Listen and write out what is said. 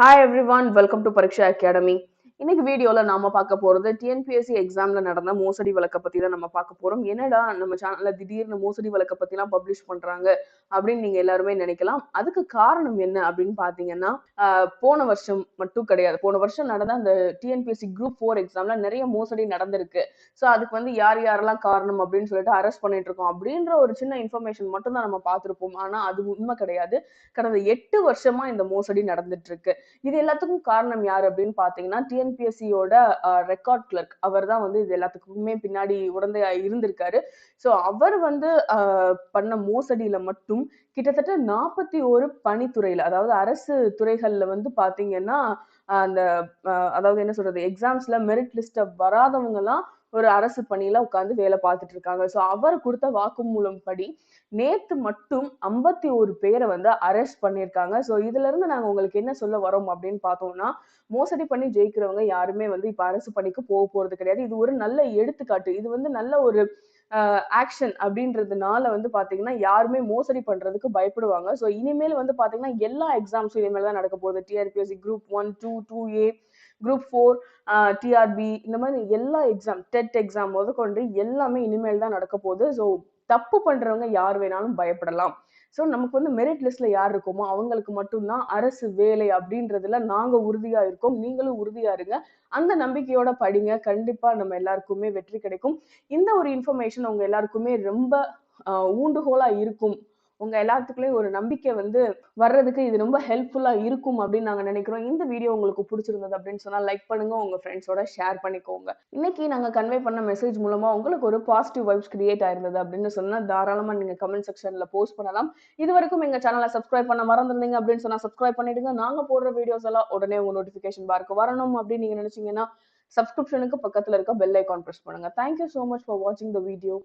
Hi everyone, welcome to Pariksha Academy. இன்னைக்கு வீடியோல நாம பார்க்க போறது டிஎன்பிஎஸ்சி எக்ஸாம்ல நடந்த மோசடி வழக்கை பத்தி தான் நம்ம பார்க்க போறோம். என்னடா நம்ம சேனல்ல திடீர்னு மோசடி வழக்கை பத்தி எல்லாம் பப்ளிஷ் பண்றாங்க அப்படின்னு நீங்க எல்லாருமே நினைக்கலாம். அதுக்கு காரணம் என்ன அப்படின்னு பாத்தீங்கன்னா போன வருஷம் மட்டும் கிடையாது. போன வருஷம் நடந்த அந்த டிஎன்பிஎஸ்சி குரூப் ஃபோர் எக்ஸாம்ல நிறைய மோசடி நடந்திருக்கு. ஸோ அதுக்கு வந்து யார் யாரெல்லாம் காரணம் அப்படின்னு சொல்லிட்டு அரெஸ்ட் பண்ணிட்டு இருக்கோம் அப்படின்ற ஒரு சின்ன இன்ஃபர்மேஷன் மட்டும் தான் நம்ம பார்த்திருப்போம். ஆனா அது உண்மை கிடையாது. கடந்த எட்டு வருஷமா இந்த மோசடி நடந்துட்டு இருக்கு. இது எல்லாத்துக்கும் காரணம் யார் அப்படின்னு பாத்தீங்கன்னா டிஎன்பிஎஸ்சியோட ரெக்கார்ட் கிளர்க் அவர் தான் வந்து இது எல்லாத்துக்குமே பின்னாடி உடந்தையா இருந்திருக்காரு. ஸோ அவர் வந்து பண்ண மோசடியில மட்டும் கிட்டத்தட்ட நாற்பத்தி ஒரு பணித்துறையில அதாவது அரசு துறைகள்ல வந்து பாத்தீங்கன்னா அந்த அதாவது என்ன சொல்றது எக்ஸாம்ஸ்ல மெரிட் லிஸ்ட வராதவங்க எல்லாம் ஒரு அரசு பணியில உட்கார்ந்து வேலை பார்த்துட்டு இருக்காங்க. ஸோ அவர் கொடுத்த வாக்குமூலம் படி நேத்து மட்டும் ஐம்பத்தி ஒரு பேரை வந்து அரெஸ்ட் பண்ணியிருக்காங்க. ஸோ இதுல இருந்து நாங்க உங்களுக்கு என்ன சொல்ல வரோம் அப்படின்னு பார்த்தோம்னா மோசடி பண்ணி ஜெயிக்கிறவங்க யாருமே வந்து இப்ப அரசு பணிக்கு போக போறது கிடையாது. இது ஒரு நல்ல எடுத்துக்காட்டு. இது வந்து நல்ல ஒரு ஆக்ஷன் அப்படின்றதுனால வந்து பாத்தீங்கன்னா யாருமே மோசடி பண்றதுக்கு பயப்படுவாங்க. ஸோ இனிமேல் வந்து பாத்தீங்கன்னா எல்லா எக்ஸாம்ஸும் இனிமேல் தான் நடக்க போகுது. TNPSC group one two two A group four TRB இந்த மாதிரி எல்லா எக்ஸாம் டெட் எக்ஸாம் முதற்கொண்டு எல்லாமே இனிமேல் தான் நடக்க போகுது. ஸோ தப்பு பண்றவங்க யார் வேணாலும் பயப்படலாம். ஸோ நமக்கு வந்து மெரிட் லிஸ்ட்ல யார் இருக்கோமோ அவங்களுக்கு மட்டும்தான் அரசு வேலை அப்படின்றதுல நாங்க உறுதியா இருக்கோம். நீங்களும் உறுதியா இருங்க. அந்த நம்பிக்கையோட படிங்க. கண்டிப்பா நம்ம எல்லாருக்குமே வெற்றி கிடைக்கும். இந்த ஒரு இன்ஃபர்மேஷன் உங்க எல்லாருக்குமே ரொம்ப ஊண்டுகோலாக ஊண்டுகோலா இருக்கும். உங்க எல்லாத்துக்குள்ளேயும் ஒரு நம்பிக்கை வந்து வர்றதுக்கு இது ரொம்ப ஹெல்ப்ஃபுல்லா இருக்கும் அப்படின்னு நாங்க நினைக்கிறோம். இந்த வீடியோ உங்களுக்கு பிடிச்சிருந்தது அப்படின்னு சொன்னா லைக் பண்ணுங்க உங்க ஃப்ரெண்ட்ஸோட ஷேர் பண்ணிக்கோங்க. இன்னைக்கு நாங்க கன்வே பண்ண மெசேஜ் மூலமா உங்களுக்கு ஒரு பாசிட்டிவ் வைப்ஸ் கிரியேட் ஆயிருந்தது அப்படின்னு சொன்னா தாராளமா நீங்க கமெண்ட் செக்ஷன்ல போஸ்ட் பண்ணலாம். இது வரைக்கும் எங்க சேனலை சப்ஸ்கிரைப் பண்ண மறந்துருந்தீங்க அப்படின்னு சொன்னா சப்ஸ்கிரைப் பண்ணிடுங்க. நாங்க போடுற வீடியோஸ் எல்லாம் உடனே உங்க நோட்டிபிகேஷன் பார்க்க வரணும் அப்படின்னு நீங்க நினைச்சீங்கன்னா சப்ஸ்கிரிப்ஷனுக்கு பக்கத்துல இருக்க பெல் ஐக்கான் பிரஸ் பண்ணுங்க. Thank you so much for வாட்சிங் த வீடியோ